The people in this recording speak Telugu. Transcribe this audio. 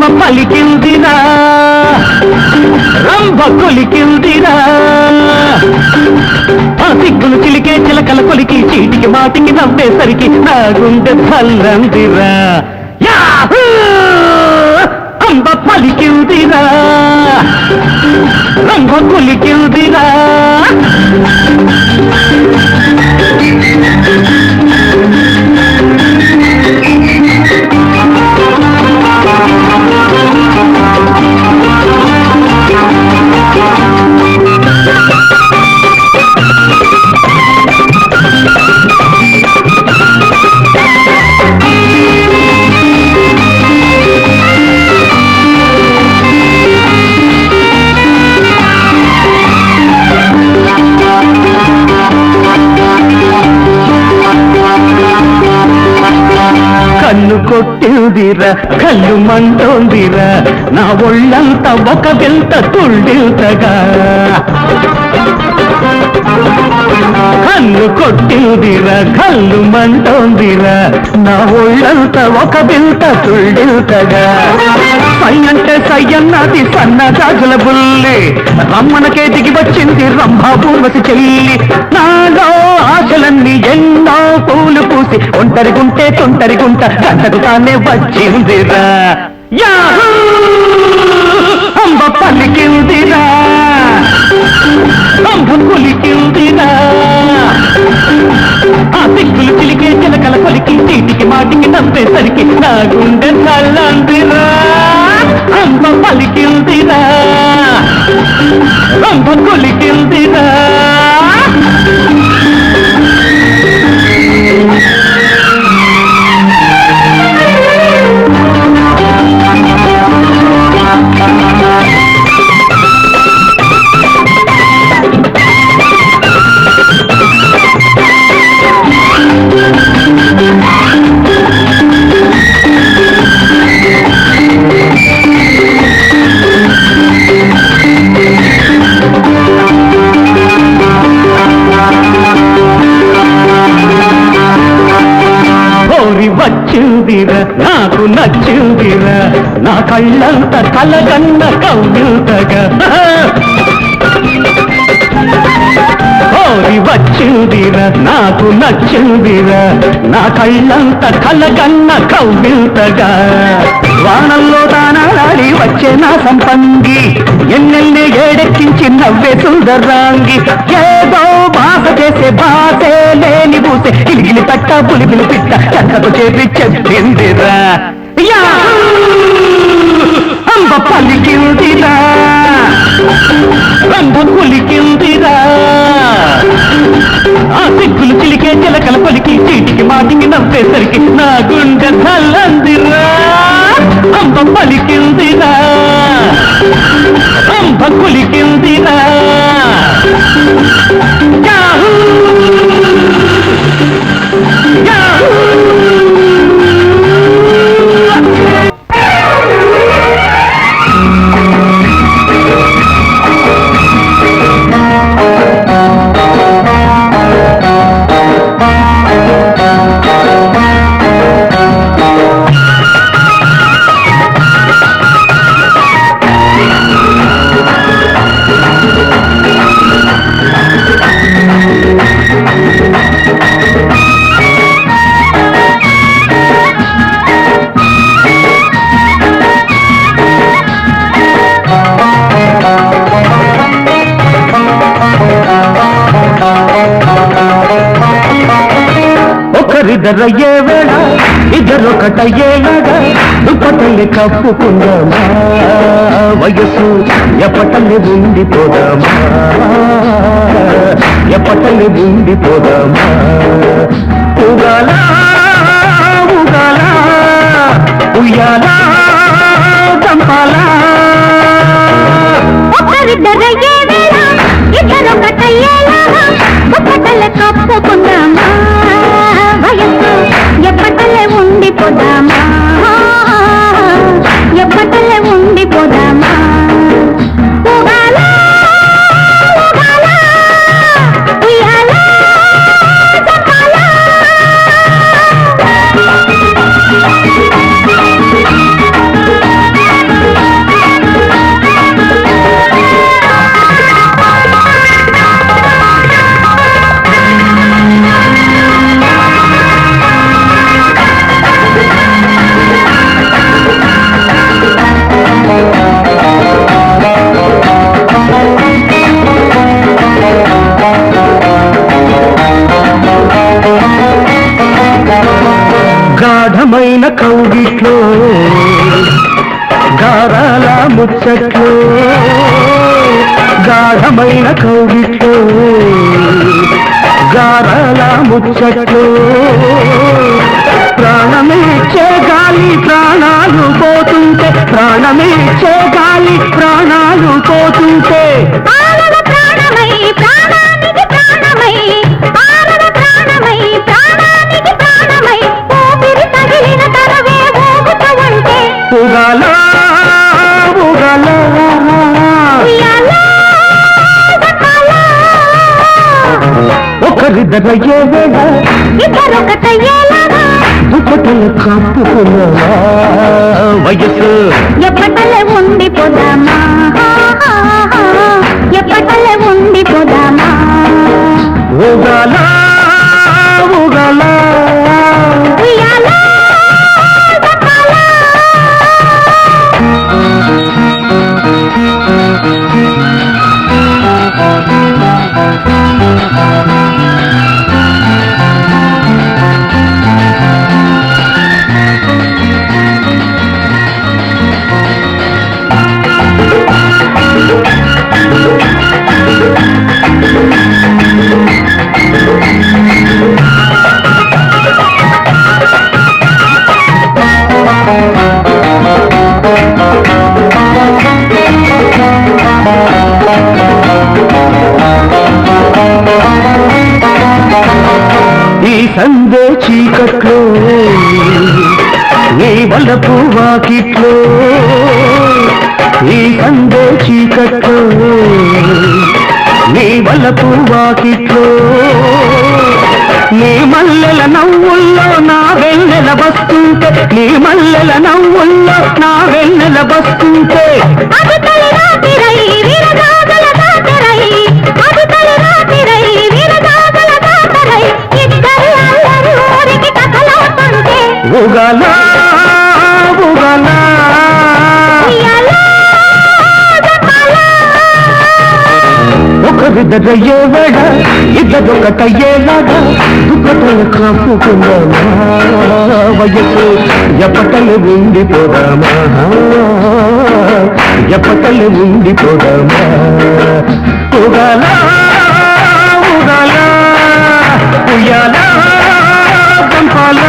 రంభ పలికిందినా రంభ కొలికిందినా సిగ్గులు చిలికే చిలకల కొలికి చీటికి మాటికి నవ్వేసరికి నా గుండె చల్లందిరా రంభ పలికిందిరా. రంభ కొలికిందిరా. కొట్టిందిరా కళ్ళు మంటోందిరా. నా ఒళ్ళంతా ఒక వెంత తుళ్ళింతగా కన్ను కొట్టిందిరా కళ్ళు మంటోందిరా. నా ఒళ్ళంతా ఒక వింత తుళ్ళిల్తగా. సై అంటే సై అన్నది సన్న గాజుల బుల్లి. రమ్మనకే దిగి వచ్చింది రంభా పూర్వసి చెల్లి. నాలో ఆశలన్నీ ఎన్నో పూలు పూసి ఒంటరి గుంటే తొంటరి గుంట గంటకు తానే వచ్చిందిరా యాహూ! అంబ పలికిందిరా. అంబ పులికిందిరా ఆ సిక్కులు చిలికే చిలకల కొలికి చీటికి మాటికి నవ్వేసరికి నా గుండె చల్లందిరా. అంబ పలికిందిరా. అంబ కొలికి కళ్ళంత కలగన్న కవ్యూతగా కోరి వచ్చిందిరా నాకు నచ్చిందిరా నా కళ్ళంత కలగన్న కవ్యూతగా వానల్లో దానాడి వచ్చే నా సంపంగి ఎన్నెల్ని ఏడెక్కించి నవ్వే సుందర్రాంగి. ఏదో బాస చేసే బాసే లేని పూసే ఇలిగిలి పట్ట పులిపిలి పిట్ట చక్కకు చేపి చెప్పిందిరా యాహూ! అంబ పలికిందిరా. రంగు కులికిందిరా ఆ సిగ్గులు చిలికే చిలకల పలికి చీటికి మాటికి నవ్వేసరికి నా గుండె చల్లందిరా అంబ పలికిందిరా. అంబ కులికిందిరా ఒకరిద్దరయ్యే వేళ ఇద్దరొకటయ్యేలాగా దుప్పటల్లి కప్పుకుందామా? వయస్సు ఎప్పటల్లి ఉండిపోదామా? ఎప్పటల్లి ఉండిపోదామా? ముచ్చట్లో గాఢమైన కౌగిట్లో గారాల ముచ్చట్లో. ప్రాణమిచ్చే గాలి ప్రాణాలు పోతుంటే ప్రాణమిచ్చే గాలి ప్రాణాలు పోతుంటే. వేళ ఇద్దరొకటయ్యేలాగా దుప్పటలు కప్పుకున్నావా వయసు ఎప్పటలే ఉండిపోదామా? సందే చీకట్లో నీ వల్లపు వాకిట్లో నీ సందే చీకట్లో నీ వల్లపు వాకిట్లో నీ మల్లెల నవ్వుల్లో నా వెన్నెల బస్తుంటే నీ మల్లెల నవ్వుల్లో నా వెన్నెల బస్తుంటే. ఉగల ఉగల ఉయ్యాలో జపాలో ఒకరిద్దరయ్యే వేళ ఇద్దరొకటయ్యేలాగా కప్పుకున్నామా వయసు ఎప్పటలు ఉండిపోదామా? ఎప్పటలు ఉండిపోదామా? ఉగాల ఉగాల ఉయ్యాల పంపాలా